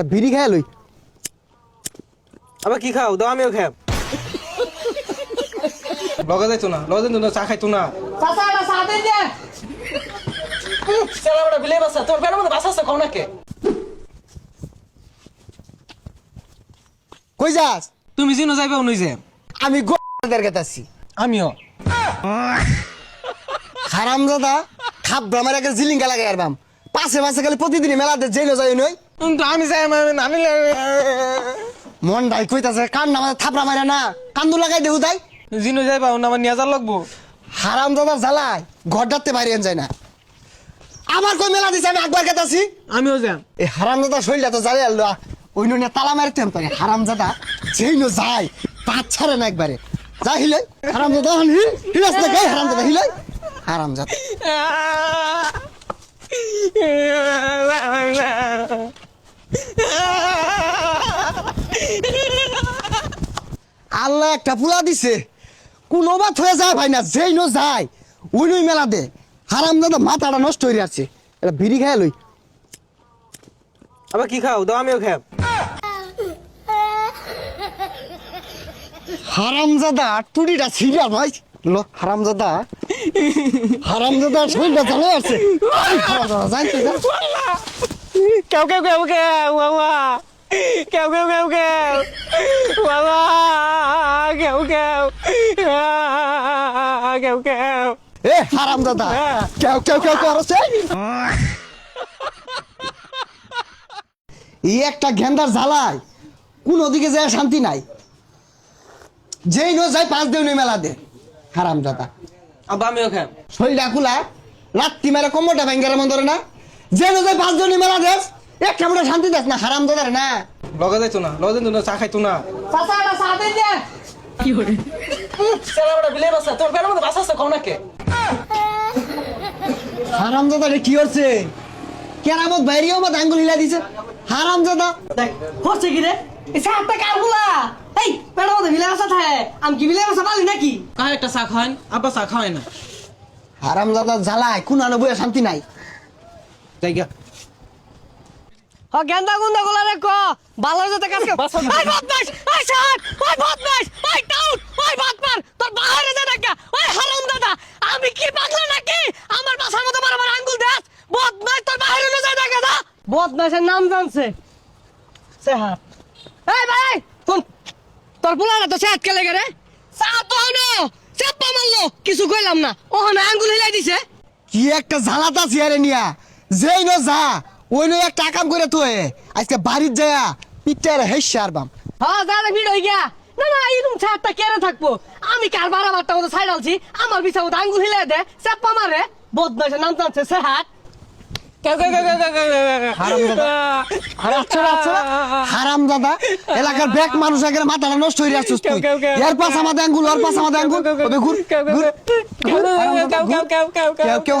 এটা বিড়ি খাই লই। আবার কি খাও? দাও আমিও খাব লগে যাইতো না লগে যাইতো না চা খাইতো না। চাচা এটা চা দেন যে। সেলা বড় বিলে বাসা তোর পেটের মধ্যে বাসা আছে খাও নাকে? কই যাস? তুমি জিনো যাইবা উনি যে। আমি গোদের গেতাছি আমিও। হারাম দাদা খাপ ব্রামার একটা জিলিঙ্গা লাগাই আর বাম পাশে পাশে খালি প্রতিদিনই মেলাতে জেলে যাই কিন্তু আমি যাই আমি মন ডাই কইতাছে কান না থাপড়া মারা না কান্দু লাগাই দেউ তাই জিনো যাইবা উনি আমার নিয়ে লাগবো হারাম দাদা জ্বালায় ঘর ডাকতে বাইরে যায় না আমার কই মেলা দিছে আমি একবার গেতাছি আমিও যাম এই হারাম দাদা শরীরটা তো জ্বালিয়ে আলো ওই নুনে তালা মারতে পারে হারাম দাদা যেই নো যায় পাঁচ ছাড়ে না একবারে যা হিলে হারাম দাদা হিল হিলাস না গাই হারাম দাদা হিলে হারাম দাদা আল্লাহ একটা পুলা দিছে। কোন হয়ে যায় ভাই না যেই নো যায়। ওই নই মেলা দে। হারাম দাদা মাথাটা নষ্ট হয়ে যাচ্ছে। এটা বিড়ি খাই লই। আবার কি খাও? দাও আমিও খাব হারামজাদা টুরিটা ছিড়া ভাই। লো হারামজাদা। হারামজাদা শরীরটা চালে আছে জানতে যা। কেউ কেউ কেউ কেউ বাবা। কেউ কেউ কেউ কেউ। বাবা। কেউ কেউ কেউ কেউ। এ হারামজাদা কেউ কেউ কেউ করছে এই একটা গেন্দার জ্বালায়। কোন ওদিকে যায় শান্তি নাই। যেই নো যায় পাঁচ দেউনি মেলা দে। হারামজাদা আবার আমিও খাব শরীরটা খুলা রাত্রি মেরে কোমরটা ভেঙ্গার মন ধরে না। যে নো যায় পাঁচ দেউনি মেলা দেস এক মোটা শান্তি দেস না হারামজাদার না। লগে যাইতো না লগে যাইতো না চা খাইতো না। চাচা এটা চা দেন। যে সেলা বড় বিলে বাসা তোর পেটের মধ্যে বাসা আছে খাও হারামজাদা রে কি হচ্ছে কেরামত বাইরেও মত আঙ্গুল হিলা দিছে। হারামজাদা। দেখ হচ্ছে কি রে? এই চাটা কার এই পেড়া মধ্যে মিলে আসা থাকে। আমি কি মিলে আসা পালি নাকি? কার একটা চা খাওয়ান আব্বা চা খাওয়াই না। হারামজাদা জ্বালায় কোন আনো বইয়া শান্তি নাই। হ গেন্দা গুন্দা গুলা রে ক। ভালো যাতে কাজ কর বদমাশ! বদমাশ! তোর বাইরে যা নাকি ওই হারাম দাদা আমি কি পাগলা নাকি? আমার বাসার মতো বড় বড় আঙ্গুল দেস বদমাশ তোর বাইরে না যায় নাকি দা বদমাশের নাম জানছে। সেহাত এই ভাই কোন তোর পোলাটা তো সেহাত কে লেগে রে? তো হনো চাপ্পা মারলো কিছু কইলাম না। ওখানে আঙ্গুল হিলাই দিছে। কি একটা জ্বালাতা চেয়ারে নিয়া। যেই নো যা ওই নো একটা কাম করে তো আজকে বাড়ির যায়া পিঠটা হেসে আর বাম হ্যাঁ দাদা ভিড় হয়ে গিয়া। না না এরকম ছাড়টা কেড়ে থাকব। আমি কার বারা বারটা মতো ডালছি আমার বিছা মতো আঙ্গুল হিলে দে চাপ্পা মারে বদমাসে নাম টানছে সে হাত হারাম দাদা এলাকার ব্যাক মানুষ একের মাথাটা নষ্ট হয়ে তুই। এর পাশ আমাদের আঙ্গুল ওর পাশ আমাদের আঙ্গুল ঘুর ঘুর কেউ কেউ